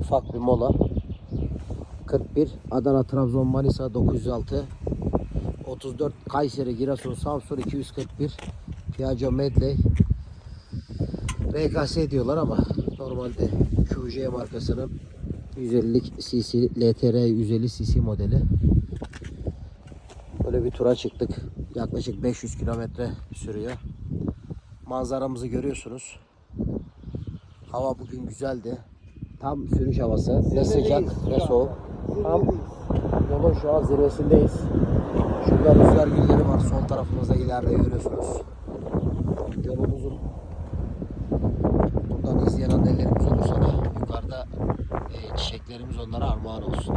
ufak bir mola. 41 Adana Trabzon Manisa 906 34 Kayseri Giresun Samsun 241 Piaggio Medley RKS diyorlar ama normalde QJ markasının 150'lik cc LTR 150 cc modeli. Böyle bir tura çıktık. Yaklaşık 500 kilometre sürüyor. Manzaramızı görüyorsunuz. Hava bugün güzeldi. Tam sürüş havası. Ne sıcak ne soğuk. Tam yolun şu an zirvesindeyiz. Şurada rüzgar gülleri var. Sol tarafımızda ileride görüyorsunuz. Yolumuzun buradan izleyen annelerimiz olursa da yukarıda e, çiçeklerimiz onlara armağan olsun.